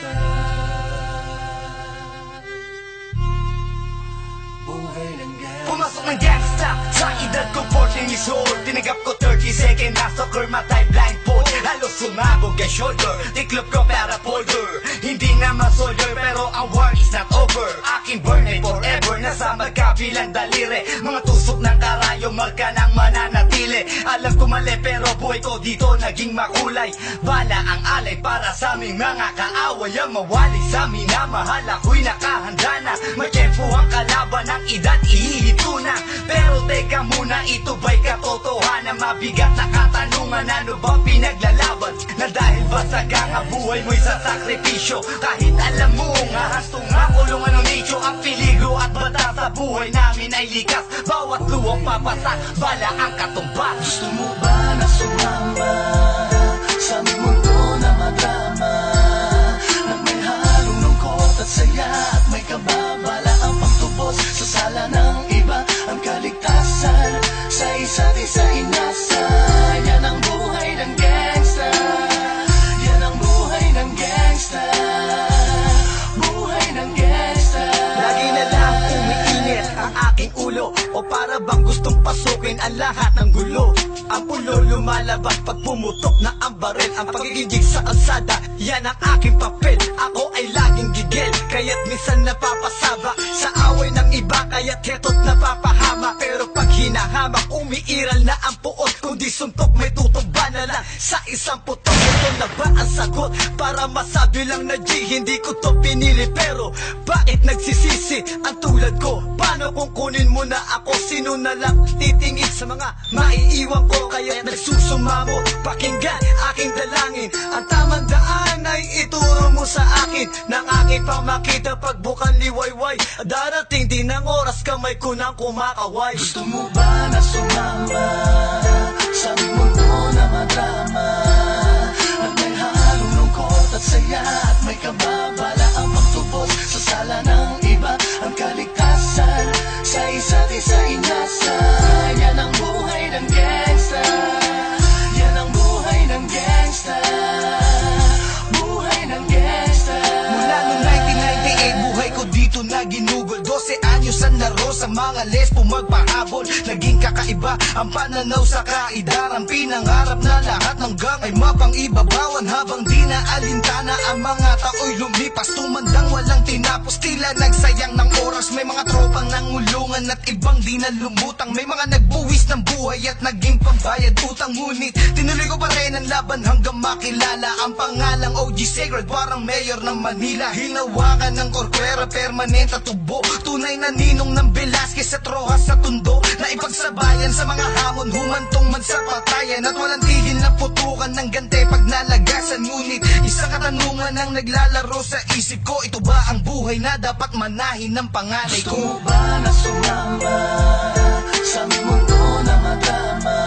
isa Buhay ng gangsta Pumasok ng gangsta Sa edad ko 14 years old. Tinagap ko 30 second na soccer Matay blindfold. Halos sumabog ang shoulder. Tiklop ko para polder Hindi naman soldier Pero ang war is not over. Aking burn ay forever Nasa magkabilang daliri. Mga tusok ng karayo Marka ng manana mananatili Alam ko mali pero buhay ko dito naging makulay. Bala ang alay para sa aming mga kaaway. Ang mawali sa minamahal ako'y nakahanda na. May tempo ang kalaban ng edad ihihito na. Pero teka muna ito ba'y katotohanan Mabigat na katanungan? Ano ba pinaglalaban? Na dahil basag ang buhay mo'y sa sakripisyo? Kahit alam mo nga hastong nga kulungan ng nicho Ang peligro at bata sa buhay namin ay likas. Bawat luwang papasa, bala ang katumbas. Gusto mo pasukin ang lahat ng gulo. Ang pulo lumalabas pag pumutok na ang baril. Ang pagigigig sa kalsada, yan ang aking papel. Ako ay laging gigil, kaya't minsan napapasaba. Sa away ng iba, kaya't heto't napapahama. Pero pag hinahamak, umiiral na ang puot. Kundi suntok may tutumba na lang sa isang putok Ito na ba ang sagot? Para masabi lang na G, hindi ko to pinili Pero bakit nagsisisi ang tulad ko? Paano kung kunin mo na ako? Sino na lang titingin sa mga maiiwan ko? Kaya nagsusumamo, pakinggan aking dalangin Ang tamang daan ay ituro mo sa akin Nang aking pamakita pagbukan liwayway Darating din ang oras kamay ko nang kumakaway Gusto mo ba na sumama Sa mundo na madrama sa mga lesbo magpahabol Naging kakaiba ang pananaw sa kaidaran Pinangarap na lahat ng gang ay mapangibabawan. Habang di na alintana ang mga tao'y lumipas. Tumandang walang tinapos, tila nagsayang ng oras May mga tropang nangulungan at ibang di na lumutang May mga nagbuwis ng buhay at naging pambayad utang. Ngunit tinuloy ko pa rin ang laban hanggang makilala Ang pangalang OG Sacred, parang mayor ng Manila. Hinawakan ng korkwera, permanent at tubo. Tunay na ninong ng Velasquez at Rojas sa tundo. Na ipagsabayan sa mga hamon, humantong man sa patayan. At walang tigil na putukan ng gante pag nalagasan. Ngunit isang katanungan ang naglalaro sa isip ko. Ito ba ang buhay na dapat manahin ng panganay ko? ba na sumama Sa mundo na madrama